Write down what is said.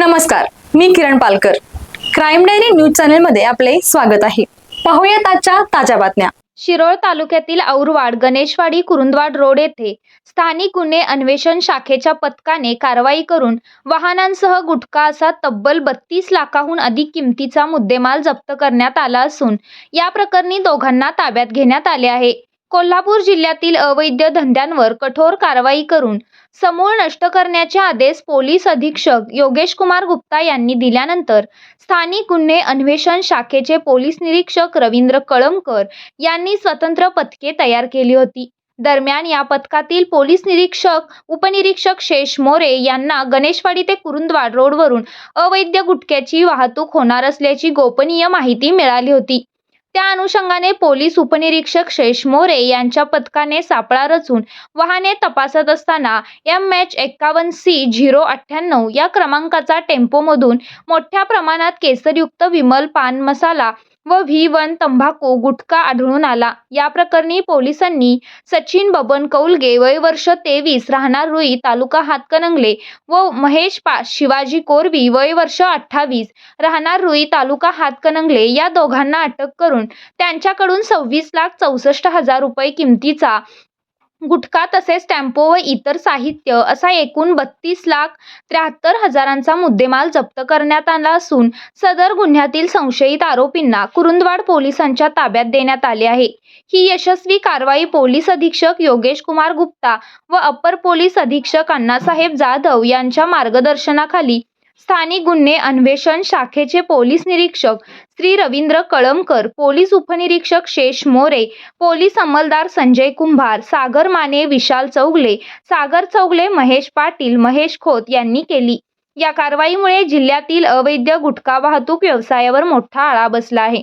नमस्कार मी Kiran Palkar. Crime diary news चॅनलमध्ये आपले स्वागत आहे. पाहूयात आजच्या ताज्या बातम्या. शिरोळ तालुक्यातील औरवाड गणेशवाडी कुरुंदवाड रोड येथे स्थानिक गुन्हे अन्वेषण शाखेच्या पथकाने कारवाई करून वाहनांसह गुटखा असा तब्बल बत्तीस लाखाहून अधिक किमतीचा मुद्देमाल जप्त करण्यात आला असून या प्रकरणी दोघांना ताब्यात घेण्यात आले आहे. कोल्हापूर जिल्ह्यातील अवैध धंद्यांवर कठोर कारवाई करून समूळ नष्ट करण्याचे आदेश पोलीस अधीक्षक योगेश कुमार गुप्ता यांनी दिल्यानंतर स्थानिक गुन्हे अन्वेषण शाखेचे पोलीस निरीक्षक रवींद्र कळमकर यांनी स्वतंत्र पथके तयार केली होती. दरम्यान या पथकातील पोलीस निरीक्षक उपनिरीक्षक शेष मोरे यांना गणेशवाडी ते कुरुंदवाड रोडवरून अवैध गुटख्याची वाहतूक होणार असल्याची गोपनीय माहिती मिळाली होती. त्या अनुषंगाने पोलीस उपनिरीक्षक शेष मोरे यांच्या पथकाने सापळा रचून वाहने तपासत असताना एम एच एक्कावन्न सी झिरो अठ्ठ्याण्णव या क्रमांकाचा टेम्पोमधून मोठ्या प्रमाणात केसरयुक्त विमल पान मसाला व व्ही वन तंबाखू गुटखा आढळून आला. या प्रकरणी पोलिसांनी सचिन बबन कौलगे वय वर्ष तेवीस राहणार रुई तालुका हातकणंगले व महेश पा शिवाजी कोरवी वय वर्ष अठ्ठावीस राहणार रुई तालुका हातकणंगले या दोघांना अटक करून त्यांच्याकडून सव्वीस लाख चौसष्ट हजार रुपये किमतीचा गुटखा तसेच टेम्पो व इतर साहित्य असा एकूण बत्तीस लाख त्र्याहत्तर हजारांचा मुद्देमाल जप्त करण्यात आला असून सदर गुन्ह्यातील संशयित आरोपींना कुरुंदवाड पोलिसांच्या ताब्यात देण्यात आले आहे. ही यशस्वी कारवाई पोलीस अधीक्षक योगेश कुमार गुप्ता व अप्पर पोलीस अधीक्षक अण्णासाहेब जाधव यांच्या मार्गदर्शनाखाली स्थानिक गुन्हे अन्वेषण शाखेचे पोलीस निरीक्षक श्री रवींद्र कळमकर पोलीस उपनिरीक्षक शेष मोरे पोलीस अंमलदार संजय कुंभार सागर माने विशाल चौगले सागर चौगले महेश पाटील महेश खोत यांनी केली. या कारवाईमुळे जिल्ह्यातील अवैध गुटखा वाहतूक व्यवसायावर मोठा आळा बसला आहे.